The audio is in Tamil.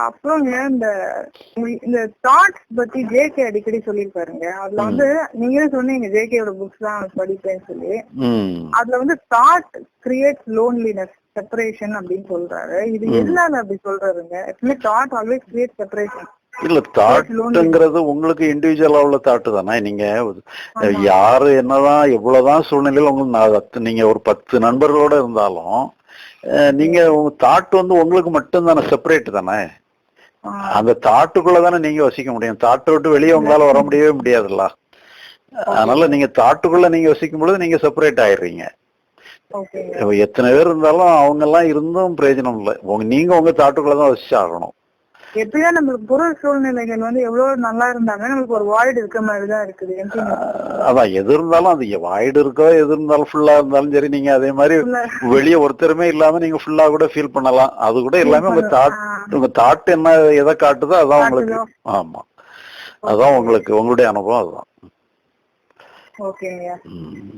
அப்புறங்க இந்த இந்த தாட்ஸ் பத்தி ஜேகே அடிக்கடி சொல்லியிருப்பாருங்க அதுல வந்து நீங்களே சொன்னீங்க ஜேகேயோட புக்ஸ் தான் படிப்பேன்னு சொல்லி. அதுல வந்து தாட் கிரியேட்ஸ் லோன்லினஸ் செப்பரேஷன் அப்படின்னு சொல்றாரு. இது எதனால அப்படி சொல்றாருங்க? எப்பவுமே தாட் ஆல்வேஸ் கிரியேட் செப்பரேஷன் இல்ல தாட்டுங்கிறது உங்களுக்கு இண்டிவிஜுவலா உள்ள தாட்டு தானே? நீங்க யாரு என்னதான் எவ்வளவுதான் சூழ்நிலையில உங்களுக்கு நீங்க ஒரு பத்து நண்பர்களோட இருந்தாலும் நீங்க உங்க தாட் வந்து உங்களுக்கு மட்டும் தானே செப்பரேட் தானே? அந்த தாட்டுக்குள்ள தானே நீங்க வசிக்க முடியும். தாட்டை விட்டு வெளியே உங்களால வர முடியவே முடியாதுல்ல. அதனால நீங்க தாட்டுக்குள்ள நீங்க வசிக்கும் பொழுது நீங்க செப்பரேட் ஆயிடுறீங்க. எத்தனை பேர் இருந்தாலும் அவங்க எல்லாம் இருந்தும் பிரயோஜனம் இல்லை. நீங்க உங்க தாட்டுக்குள்ள தான் வசிச்சு ஆகணும் எப்படிதான் நம்மளுக்கு புற சூழ்நிலைகள் வந்து எவ்வளவு நல்லா இருந்தாங்க நம்மளுக்கு ஒரு வாய்டு இருக்க மாதிரி தான் இருக்குது அதான் எது இருந்தாலும் அது வாய்டு இருக்கோ எது இருந்தாலும் ஃபுல்லா இருந்தாலும் சரி நீங்க அதே மாதிரி வெளியே ஒருத்தருமே இல்லாம நீங்க ஃபுல்லா கூட ஃபீல் பண்ணலாம். அது கூட எல்லாமே உங்க தாட் உங்க தாட் என்ன எதை காட்டுதோ அதான் உங்களுக்கு. ஆமா அதான் உங்களுக்கு உங்களுடைய அனுபவம் அதுதான்.